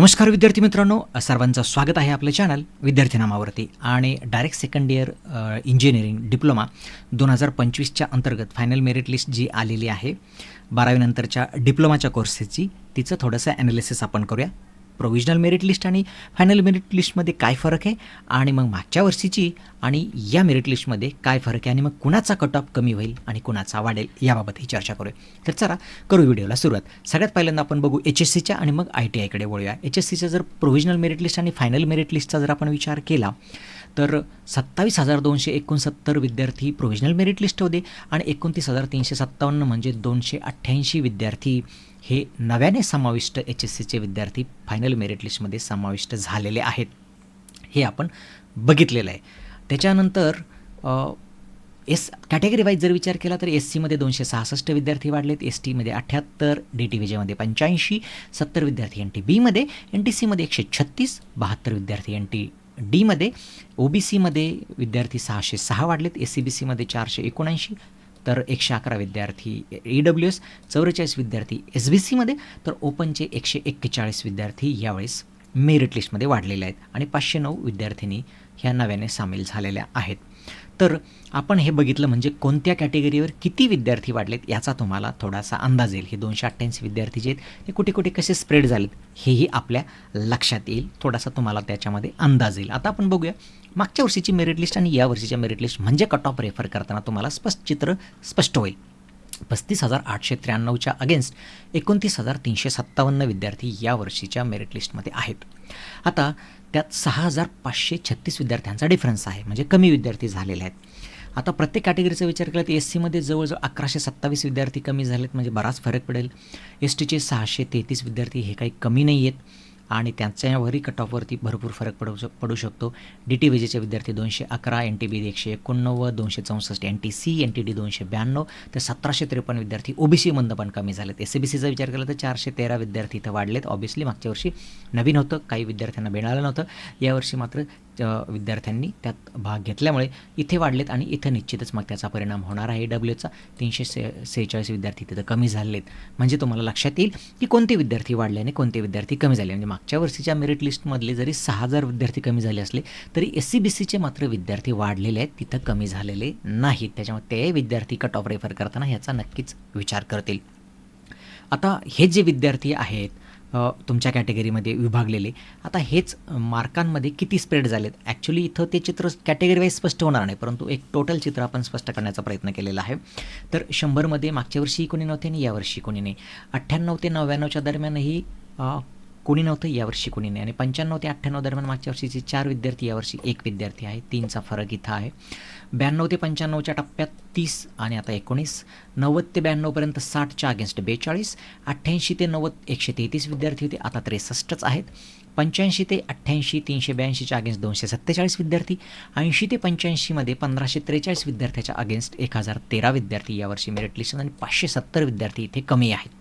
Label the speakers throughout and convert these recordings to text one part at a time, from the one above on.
Speaker 1: नमस्कार विद्यार्थी मित्रांनो सर्वांचं स्वागत आहे आपलं चॅनल विद्यार्थी नामावरती. आणि direct second year engineering diploma दोन हजार पंचवीसच्या अंतर्गत फायनल मेरिट लिस्ट जी आलेली आहे बारावीनंतरच्या डिप्लोमाच्या कोर्सेसची तिचं थोडंसं ॲनालिसिस आपण करूया. प्रोव्हिजनल मेरिट लिस्ट आणि फायनल मेरिट लिस्टमध्ये काय फरक आहे? आणि मग मागच्या वर्षीची आणि या मेरिट लिस्टमध्ये काय फरक आहे? आणि मग कुणाचा कट ऑफ कमी होईल आणि कुणाचा वाढेल याबाबत ही चर्चा करूया. तर चला करू व्हिडिओला सुरुवात. सगळ्यात पहिल्यांदा आपण बघू एच एस सीच्या आणि मग आय टी आयकडे वळूया. एच एस सीचा जर प्रोव्हिजनल मेरिट लिस्ट आणि फायनल मेरिट लिस्टचा जर आपण विचार केला तर सत्तावीस हजार दोनशे एकोणसत्तर विद्यार्थी प्रोव्हिजनल मेरिट लिस्ट होते आणि एकोणतीस हजार तीनशे सत्तावन्न म्हणजे दोनशे अठ्ठ्याऐंशी विद्यार्थी हे नव्याने समाविष्ट एच एस सीचे विद्यार्थी फायनल मेरिट लिस्टमध्ये समाविष्ट झालेले आहेत. हे आपण बघितलेलं आहे. त्याच्यानंतर एस कॅटेगरी वाईज जर विचार केला तर एस सीमध्ये दोनशे सहासष्ट विद्यार्थी वाढलेत. एस टीमध्ये अठ्ठ्याहत्तर डी टी विजयमध्ये पंच्याऐंशी सत्तर विद्यार्थी एन टी बीमध्ये एन टी सीमध्ये एकशे छत्तीस बहात्तर विद्यार्थी एन टी डीमध्ये ओ बी सीमध्ये विद्यार्थी सहाशे सहा वाढलेत. एस सी बी सीमध्ये चारशे एकोणऐंशी तर एकशे अकरा विद्यार्थी ई डब्ल्यू एस चौवेचाळीस विद्यार्थी एस बी सीमध्ये तर ओपनचे एकशे एक्केचाळीस विद्यार्थी यावेळेस मेरिट लिस्टमध्ये वाढलेले आहेत आणि पाचशे नऊ विद्यार्थिनी ह्या नव्याने सामील झालेल्या आहेत. तर आपण हे बघितलं म्हणजे कोणत्या कॅटेगरीवर किती विद्यार्थी वाढलेत याचा तुम्हाला थोडासा अंदाज येईल. हे दोनशे अठ्ठ्याऐंशी विद्यार्थी जे आहेत हे कुठे कुठे कसे स्प्रेड झालेत हेही आपल्या लक्षात येईल. थोडासा तुम्हाला त्याच्यामध्ये अंदाज येईल. आता आपण बघूया मागच्या वर्षीची मेरिट लिस्ट आणि या वर्षीच्या मेरिट लिस्ट म्हणजे कट ऑफ रेफर करताना तुम्हाला स्पष्ट चित्र स्पष्ट होईल. पस्तीस हजार आठशे त्र्याण्णवच्या अगेन्स्ट एकोणतीस हजार तीनशे सत्तावन्न विद्यार्थी या वर्षीच्या मेरिट लिस्टमध्ये आहेत. आता त्यात सहा हजार पाचशे छत्तीस विद्यार्थ्यांचा डिफरन्स आहे म्हणजे कमी विद्यार्थी झालेले आहेत. आता प्रत्येक कॅटेगरीचा विचार केला तर एस सीमध्ये जवळजवळ अकराशे सत्तावीस विद्यार्थी कमी झालेत म्हणजे बराच फरक पडेल. एस टीचे सहाशे तेहतीस विद्यार्थी हे काही कमी नाही आहेत आणि त्यांच्यावरही कट ऑफवरती भरपूर फरक पडू शक पडू शकतो. डी टी विजेचे विद्यार्थी दोनशे अकरा एन टी बी एकशे एकोणनव्वद दोनशे चौसष्ट N T C N T D दोनशे ब्याण्णव तर सतराशे त्रेपन्न विद्यार्थी ओ बी पण कमी झालेत. एस सी बी सीचा विचार केला तर चारशे तेरा विद्यार्थी इथं वाढलेत. ऑब्व्हियसली मागच्या वर्षी नवीन होतं काही विद्यार्थ्यांना मिळालं नव्हतं. यावर्षी मात्र विद्यार्थ्यांनी त्यात भाग घेतल्यामुळे इथे वाढलेत आणि इथं निश्चितच मग त्याचा परिणाम होणार आहे. डब्ल्यूचा तीनशे से सेहेचाळीस विद्यार्थी तिथं कमी झालेत. म्हणजे तुम्हाला लक्षात येईल की कोणते विद्यार्थी वाढले आणि कोणते विद्यार्थी कमी झाले. म्हणजे मागच्या वर्षीच्या मेरिट लिस्टमधले जरी सहा हजार विद्यार्थी कमी झाले असले तरी एस सी बी सीचे मात्र विद्यार्थी वाढलेले आहेत. तिथं कमी झालेले नाहीत. त्याच्यामुळे ते विद्यार्थी कट ऑफ रेफर करताना ह्याचा नक्कीच विचार करतील. आता हे जे विद्यार्थी आहेत तुमच्या कॅटेगरीमध्ये विभागलेले. आता हेच मार्कांमध्ये किती स्प्रेड झालेत? ॲक्च्युली इथं ते चित्र कॅटेगरी वाईज स्पष्ट होणार नाही परंतु एक टोटल चित्र आपण स्पष्ट करण्याचा प्रयत्न केलेला आहे. तर शंभरमध्ये मागच्या वर्षी कोणी नव्हते आणि यावर्षी कोणी नाही. अठ्ठ्याण्णव ते नव्याण्णवच्या दरम्यानही कोणी नव्हतं यावर्षी कोणी नाही. आणि पंच्याण्णव ते अठ्ठ्याण्णव दरम्यान मागच्या वर्षीचे चार विद्यार्थी यावर्षी एक विद्यार्थी आहे. तीनचा फरक इथं आहे. ब्याण्णव ते पंच्याण्णवच्या टप्प्यात तीस आणि आता एकोणीस. नव्वद ते ब्याण्णवपर्यंत साठच्या अगेन्स्ट बेचाळीस. अठ्ठ्याऐंशी ते नव्वद एकशे तेहतीस विद्यार्थी होते. आता त्रेसष्टच आहेत. पंच्याऐंशी ते अठ्ठ्याऐंशी तीनशे ब्याऐंशीच्या अगेन्स्ट दोनशे सत्तेचाळीस विद्यार्थी. ऐंशी ते पंच्याऐंशीमध्ये पंधराशे त्रेचाळीस विद्यार्थ्याच्या अगेन्स्ट एक हजार तेरा विद्यार्थी यावर्षी मेरिट लिस्ट आणि पाचशे सत्तर विद्यार्थी इथे कमी आहेत.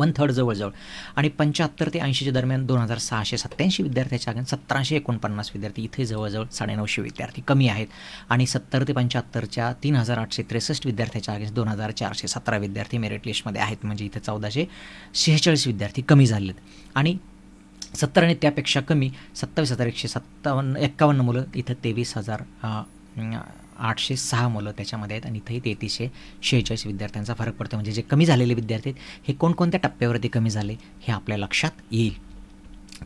Speaker 1: वन थर्ड जवळजवळ. आणि पंच्याहत्तर ते ऐंशीच्या दरम्यान दोन हजार सहाशे सत्त्याऐंशी विद्यार्थ्याच्या अगेन सतराशे एकोणपन्नास विद्यार्थी. इथे जवळजवळ साडेनऊशे विद्यार्थी कमी आहेत. आणि सत्तर ते पंच्याहत्तरच्या तीन हजार आठशे त्रेसष्ट विद्यार्थ्याच्या अगेन्स्ट दोन हजार चारशे सतरा विद्यार्थी मेरिट लिस्टमध्ये आहेत. म्हणजे इथे चौदाशे शेहेचाळीस विद्यार्थी कमी झाले आहेत आणि सत्तर आणि त्यापेक्षा कमी सत्तावीस हजार एकशे सत्तावन्न एक्कावन्न मुलं इथं तेवीस हजार आठशे सहा मुलं त्याच्यामध्ये आहेत आणि इथंही तेहतीसशे शेहेचाळीस विद्यार्थ्यांचा फरक पडतो म्हणजे जे कमी झालेले विद्यार्थी आहेत हे कोणकोणत्या टप्प्यावरती कमी झाले हे आपल्या लक्षात येईल.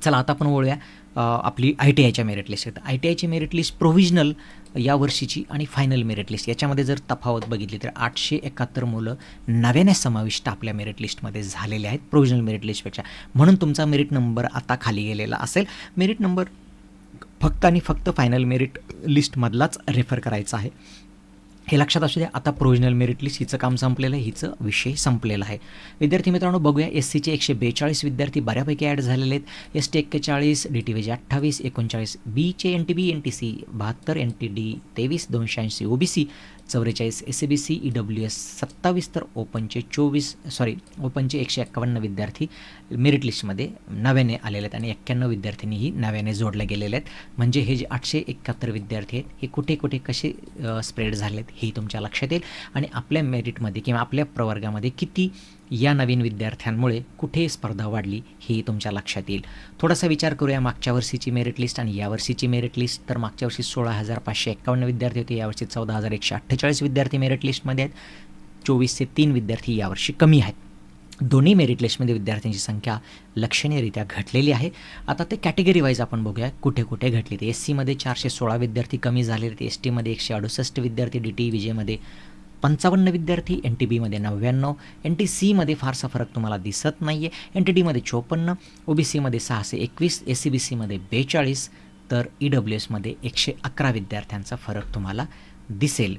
Speaker 1: चला आता आपण वळूया आपली आय टी आयच्या मेरिट लिस्ट आय टी आयची मेरिट लिस्ट प्रोव्हिजनल या वर्षीची आणि फायनल मेरिट लिस्ट याच्यामध्ये जर तफावत बघितली तर आठशे एकाहत्तर मुलं नव्याने समाविष्ट आपल्या मेरिट लिस्टमध्ये झालेले आहेत प्रोव्हिजनल मेरिट लिस्टपेक्षा म्हणून तुमचा मेरिट नंबर आता खाली गेलेला असेल. मेरिट नंबर फक्त आणि फक्त फायनल मेरिट लिस्टमधलाच रेफर करायचा आहे. हे लक्षात असू द्या आता प्रोविजनल मेरिट लिस्ट हिचं काम संपलेलं आहे हिचं विषय संपलेला आहे. विद्यार्थी मित्रांनो बघूया एस सीचे एकशे बेचाळीस विद्यार्थी बऱ्यापैकी ॲड झालेले आहेत. एस टी एक्केचाळीस डी टी व्हीचे अठ्ठावीस एकोणचाळीस बीचे N T B N T C बहात्तर एन टी डी तेवीस दोनशे ऐंशी ओ बी सी चौवेचाळीस S C B C E W S सत्तावीस तर ओपनचे चोवीस सॉरी ओपनचे एकशे एक्कावन्न विद्यार्थी मेरिट लिस्टमध्ये नव्याने आलेले आहेत आणि एक्क्याण्णव विद्यार्थ्यांनीही नव्याने जोडले गेलेले आहेत. म्हणजे हे जे आठशे एकाहत्तर विद्यार्थी आहेत हे कुठे कुठे कसे स्प्रेड झालेत हे तुमच्या लक्षात येईल. आणि आपल्या मेरिटमध्ये किंवा आपल्या प्रवर्गामध्ये किती या नवीन विद्यार्थ्यांमुळे कुठे स्पर्धा वाढली हे तुमच्या लक्षात येईल. थोडासा विचार करूया मागच्या वर्षीची मेरिट लिस्ट आणि यावर्षीची मेरिट लिस्ट. तर मागच्या वर्षी सोळा हजार पाचशे एक्कावन्न विद्यार्थी होते यावर्षी चौदा हजार एकशे अठ्ठेचाळीस विद्यार्थी मेरिट लिस्टमध्ये आहेत. चोवीसचे तीन विद्यार्थी यावर्षी कमी आहेत. दोन्ही मेरिट लिस्टमध्ये विद्यार्थ्यांची संख्या लक्षणीयरित्या घटलेली आहे. आता ते कॅटेगरी वाईज आपण बघूया कुठे कुठे घटली ते? एस सीमध्ये चारशे सोळा विद्यार्थी कमी झालेले आहेत एस टीमध्ये एकशे अडुसष्ट विद्यार्थी डी टी विजेमध्ये पंचावन्न विद्यार्थी एन टी बीमध्ये नव्याण्णव एन टी सीमध्ये फारसा फरक तुम्हाला दिसत नाही आहे एन टी डीमध्ये चोपन्न ओ बी सीमध्ये सहाशे एकवीस एस सी बी सीमध्ये बेचाळीस तर ई डब्ल्यू एसमध्ये एकशे अकरा विद्यार्थ्यांचा फरक तुम्हाला दिसेल.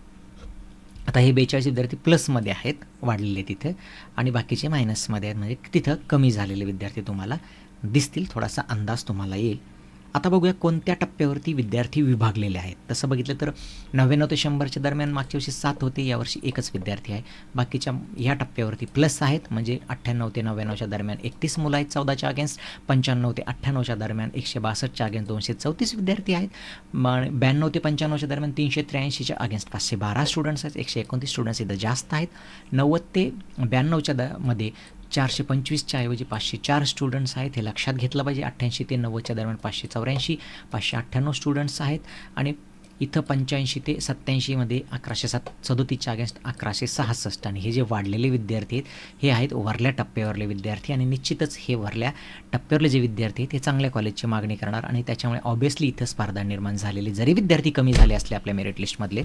Speaker 1: आता हे बेचाळीस विद्यार्थी प्लसमध्ये आहेत वाढलेले तिथे. आणि बाकीचे मायनसमध्ये आहेत. म्हणजे तिथं कमी झालेले विद्यार्थी तुम्हाला दिसतील. थोडासा अंदाज तुम्हाला येईल. आता बघूया कोणत्या टप्प्यावरती विद्यार्थी विभागलेले आहेत. तसं बघितलं तर नव्याण्णव ते शंभरच्या दरम्यान मागच्या वर्षी सात होते यावर्षी एकच विद्यार्थी आहे. बाकीच्या ह्या टप्प्यावरती प्लस आहेत म्हणजे अठ्ठ्याण्णव ते नव्याण्णवच्या दरम्यान एकतीस मुलं आहेत चौदाच्या अगेन्स्ट पंच्याण्णव ते अठ्ठ्याण्णवच्या दरम्यान एकशे बासष्टच्या अगेन्स्ट दोनशे चौतीस विद्यार्थी आहेत. मग ब्याण्णव ते पंच्याण्णवच्या दरम्यान तीनशे त्र्याऐंशीच्या अगेन्स्ट पाचशे बारा स्टुडंट्स आहेत एकशे एकोणतीस स्टुडंट्स इथं जास्त आहेत. नव्वद ते ब्याण्णवच्या द मध्ये चारशे पंचवीसच्या ऐवजी पाचशे चार स्टुडंट्स आहेत हे लक्षात घेतलं पाहिजे. अठ्ठ्याऐंशी ते नव्वदच्या दरम्यान पाचशे चौऱ्याऐंशी पाचशे अठ्ठ्याण्णव स्टुडंट्स आहेत आणि इथं पंच्याऐंशी ते सत्त्याऐंशीमध्ये अकराशे सात सदोतीसच्या अगेन्स्ट अकराशे सहासष्ट. आणि हे जे वाढलेले विद्यार्थी आहेत हे आहेत वरल्या टप्प्यावरले विद्यार्थी आणि निश्चितच हे वरल्या टप्प्यावरले जे विद्यार्थी आहेत ते चांगल्या कॉलेजची मागणी करणार आणि त्याच्यामुळे ऑब्वियसली इथं स्पर्धा निर्माण झालेली. जरी विद्यार्थी कमी झाले असले आपल्या मेरिट लिस्टमधले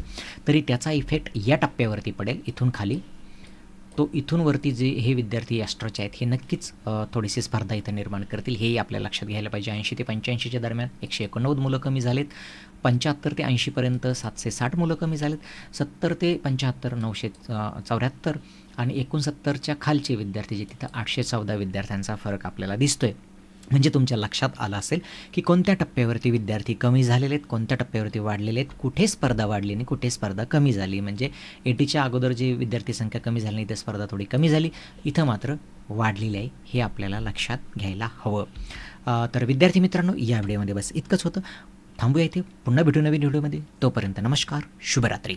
Speaker 1: तरी त्याचा इफेक्ट या टप्प्यावरती पडेल. इथून खाली तो इथून वरती जे हे विद्यार्थी ॲस्ट्रोचे आहेत हे नक्कीच थोडीशी स्पर्धा इथं निर्माण करतील. हेही आपल्या लक्षात घ्यायला पाहिजे. ऐंशी ते पंच्याऐंशीच्या दरम्यान एकशे एकोणनव्वद मुलं कमी झालेत. पंच्याहत्तर ते ऐंशीपर्यंत सातशे साठ मुलं कमी झालेत. सत्तर ते पंच्याहत्तर नऊशे चौऱ्याहत्तर आणि एकोणसत्तरच्या खालचे विद्यार्थी जे तिथं आठशे चौदा विद्यार्थ्यांचा फरक आपल्याला दिसतोय. म्हणजे तुमच्या लक्षात आलं असेल की कोणत्या टप्प्यावरती विद्यार्थी कमी झालेले आहेत कोणत्या टप्प्यावरती वाढलेले आहेत कुठे स्पर्धा वाढली आणि कुठे स्पर्धा कमी झाली? म्हणजे एटीच्या अगोदर जी विद्यार्थी संख्या कमी झाली नाही तर स्पर्धा थोडी कमी झाली इथं मात्र वाढलेली आहे हे आपल्याला लक्षात घ्यायला हवं. तर विद्यार्थी मित्रांनो या व्हिडिओमध्ये बस इतकंच होतं. थांबूया इथे. पुन्हा भेटू नवीन व्हिडिओमध्ये. तोपर्यंत नमस्कार शुभरात्री.